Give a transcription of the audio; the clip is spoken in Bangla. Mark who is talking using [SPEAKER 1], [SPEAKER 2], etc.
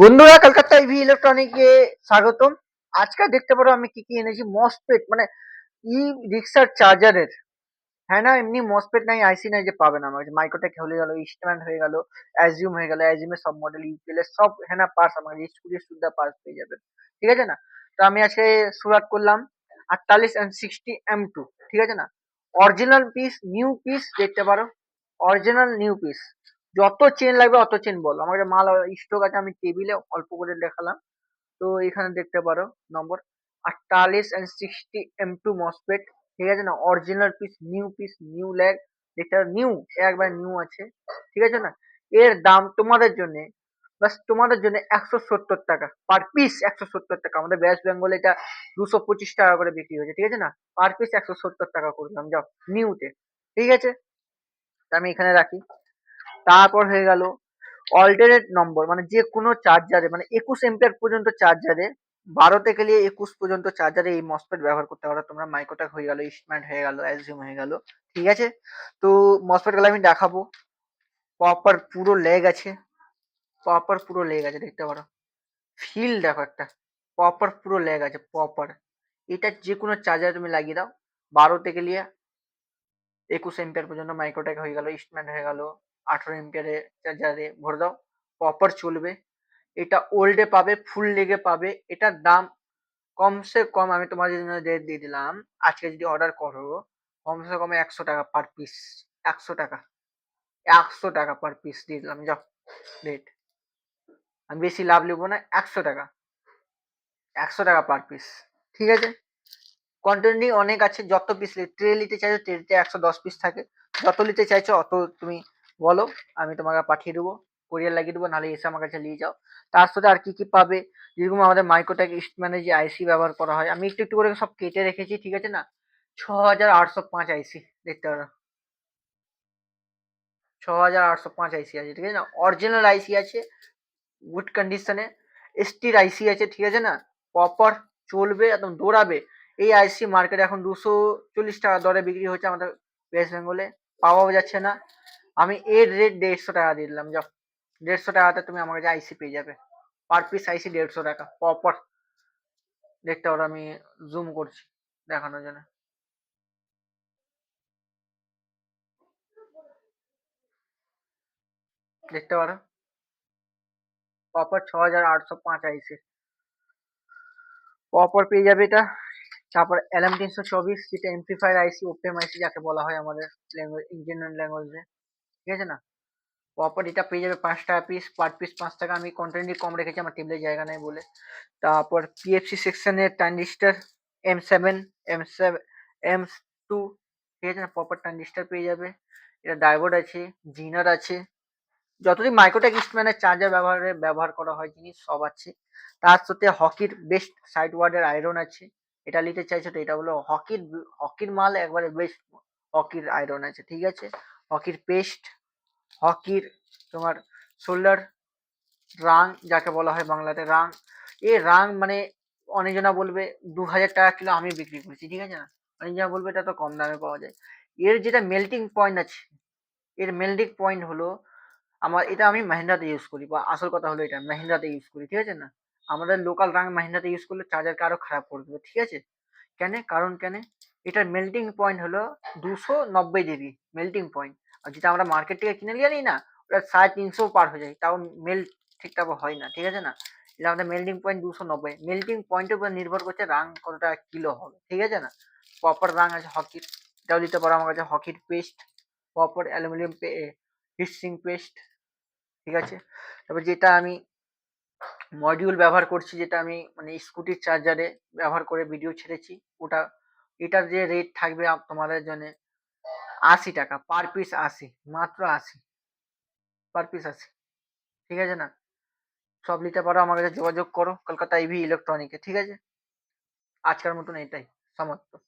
[SPEAKER 1] বন্ধুরা, কলকাতা ইভি ইলেকট্রনিকে স্বাগতম। আজকে দেখতে পারো আমি কি কি এনেছি। মসপেট মানে ই রিক্সার চার্জারের হ্যাঁ না, এমনি মসপেট নাই আইসি নাই যে পাবে না আমার মাইক্রোটেক হয়ে গেল ইস্টম্যান হয়ে গেল অ্যাজিউম হয়ে গেল অ্যাজিউমের সব মডেল ইউপিএল এর সব হ্যাঁ না পার্স আমার স্কুটি সুদ্ধা পার্স পেয়ে যাবে ঠিক আছে না? তো আমি আজকে শুরুয়াত করলাম আটতাল্লিশ অ্যান্ড সিক্সটি এম টু ঠিক আছে না? অরিজিনাল পিস নিউ পিস দেখতে পারো। অরিজিনাল নিউ পিস যত চেন লাগবে অত চেন বল। আমার কাছে মাল স্টক আছে, আমি টেবিলে অল্প করে দেখালাম। তো এখানে দেখতে পারো number আটতাল্লিশ and sixty M two MOSFET ঠিক আছে না? Original piece new piece new leg দেখতে নিউ একবার নিউ আছে, ঠিক আছে না? এর দাম তোমাদের জন্য বাস তোমাদের জন্য একশো সত্তর টাকা। পার পিস একশো সত্তর টাকা। আমাদের ওয়েস্ট বেঙ্গলে এটা দুশো পঁচিশ টাকা করে বিক্রি হয়েছে, ঠিক আছে না? পার পিস একশো সত্তর টাকা করলাম, যাও নিউতে ঠিক আছে? তা আমি এখানে রাখি। তারপর হয়ে গেল অল্টারনেট নম্বর মানে যে কোনো চার্জারে মানে একুশ এম্পিয়ার পর্যন্ত চার্জারে বারো থেকে নিয়ে একুশ পর্যন্ত চার্জারে এই মসপেট ব্যবহার করতে পারো তোমরা মাইক্রোটেক হয়ে গেল ইস্টম্যান্ট হয়ে গেল অ্যাজিউম হয়ে গেল, ঠিক আছে? তো মসপেটগুলো আমি দেখাবো। প্রপার পুরো লেগ আছে। প্রপার পুরো লেগ আছে, দেখতে পারো। ফিল দেখো একটা। প্রপার পুরো লেগ আছে প্রপার এটা যে কোনো চার্জারে তুমি লাগিয়ে দাও। বারো থেকে নিয়ে একুশ এম্পিয়ার পর্যন্ত মাইক্রোটেক হয়ে গেল ইস্টম্যান্ট হয়ে গেল আঠারো এম্পিয়ারে চার্জারে ভরে দাও প্রপার চলবে। এটা ওল্ডে পাবে ফুল লেগে পাবে। এটার দাম কমসে কম আমি তোমাদের জন্য রেট দিয়ে দিলাম। আজকে যদি অর্ডার করো, কমসে কম একশো টাকা পার পিস একশো টাকা। একশো টাকা পার পিস দিয়ে দিলাম, যাও রেট আমি বেশি লাভ নেব না, একশো টাকা। একশো টাকা পার পিস ঠিক আছে? কোয়ান্টিটি অনেক আছে, যত পিস ট্রে নিতে চাইছো ট্রেতে একশো দশ পিস থাকে। যত নিতে চাইছো, অত তুমি বলো, আমি তোমাকে পাঠিয়ে দেবো কোরিয়ার লাগিয়ে দেবো, নাহলে এসে আমার কাছে নিয়ে যাও। তার সাথে আর কি কি পাবে? যেরকম আমাদের মাইক্রোটেক ইস্টম্যানে যে আইসি ব্যবহার করা হয়, আমি একটু একটু করে সব কেটে রেখেছি, ঠিক আছে না? ছ হাজার আটশো পাঁচ আইসি দেখতে পারো। ছ হাজার আটশো পাঁচ আইসি আছে, ঠিক আছে না? অরিজিনাল আইসি আছে গুড কন্ডিশনে এসটির আইসি আছে, ঠিক আছে না? প্রপার চলবে, একদম দৌড়াবে। এই আইসি মার্কেটে এখন দুশো চল্লিশ টাকা দরে বিক্রি হচ্ছে আমাদের ওয়েস্ট বেঙ্গলে পাওয়াও যাচ্ছে না। আমি এর রেট দেড়শো টাকা দিয়ে দিলাম, যাও। দেড়শো টাকাতে তুমি আমার কাছে আইসি পেয়ে যাবে। পার পিস আইসি দেড়শো টাকা। প্রপার দেখতে পারো আমি জুম করছি দেখানোর জন্য। দেখতে পারো প্রপার ছ হাজার আটশো পাঁচ আইসি প্রপার পেয়ে যাবে এটা। তারপর এলএম তিনশো চব্বিশ, যেটা এমপ্লিফায়ার আইসি ওপেম আইসি যাকে বলা হয় আমাদের ল্যাঙ্গুয়েজ ইঞ্জিনিয়ারিং ল্যাঙ্গুয়েজে ঠিক আছে না? প্রপার এটা পেয়ে যাবে পাঁচ টাকা পিস পার পিস পাঁচ টাকা। আমি কোয়ান্টিটি কম রেখেছি, আমার টেবিলে জায়গা নেই বলে। তারপর পিএফসি সেকশনের transistor M seven M seven M two ঠিক আছে না? প্রপার ট্রানজিস্টার পেয়ে যাবে। এটা ডায়োড আছে জিনার আছে। যতদিন মাইক্রোটেক ইস্টম্যানের চার্জার ব্যবহারে, ব্যবহার করা হয়, জিনিস সব আছে। তার সাথে হকির বেস্ট সাইড ওয়ার্ডের আয়রন আছে। এটা নিতে চাইছো তো এটা হলো হকির হকির মাল একবারে বেস্ট হকির আয়রন আছে, ঠিক আছে? হকির পেস্ট, হকির তোমার শোল্ডার রাং যাকে বলা হয় বাংলাতে রাং এই রাং মানে অনেকজনা বলবে দু হাজার টাকা কিলো আমি বিক্রি করছি, ঠিক আছে না? অনেকজনা বলবে এটা তো কম দামে পাওয়া যায়। এর যেটা মেল্টিং পয়েন্ট আছে, এর মেল্টিং পয়েন্ট হলো আমার, এটা আমি মাহিন্দ্রাতে ইউজ করি, বা আসল কথা হলো এটা, মাহিন্দ্রাতে ইউজ করি, ঠিক আছে না? আমাদের লোকাল রাং মাহিন্দ্রাতে ইউজ করলে চার্জারকে আরও খারাপ করে দেবে, ঠিক আছে? কেন? কারণ কেন? এটার মেল্টিং পয়েন্ট হলো দুশো নব্বই ডিগ্রি মেল্টিং পয়েন্ট আর যেটা আমরা মার্কেট থেকে কিনে নিয়ে আনি না, ওটা সাড়ে তিনশো পার হয়ে যায়, তাও মেল্ট ঠিকঠাক হয় না, ঠিক আছে না? এটা আমাদের মেল্টিং পয়েন্ট দুশো নব্বই মেল্টিং পয়েন্টের উপর নির্ভর করছে রাং কতটা কিলো হবে, ঠিক আছে না? প্রপার রাং আছে হকির এটাও দিতে পারো আমার কাছে হকির paste proper aluminium heatsink paste ঠিক আছে? তারপর যেটা আমি মডিউল ব্যবহার করছি, যেটা আমি মানে স্কুটির চার্জারে ব্যবহার করে ভিডিও ছেড়েছি, ওটা এটার যে রেট থাকবে তোমাদের জন্য আশি টাকা পার পিস আশি, মাত্র আশি পার পিস আশি, ঠিক আছে না? সব নিতে পারো, আমার কাছে যোগাযোগ করো, কলকাতা ইভি ইলেকট্রনিকে ঠিক আছে? আজকের মতন এটাই, সমাপ্ত।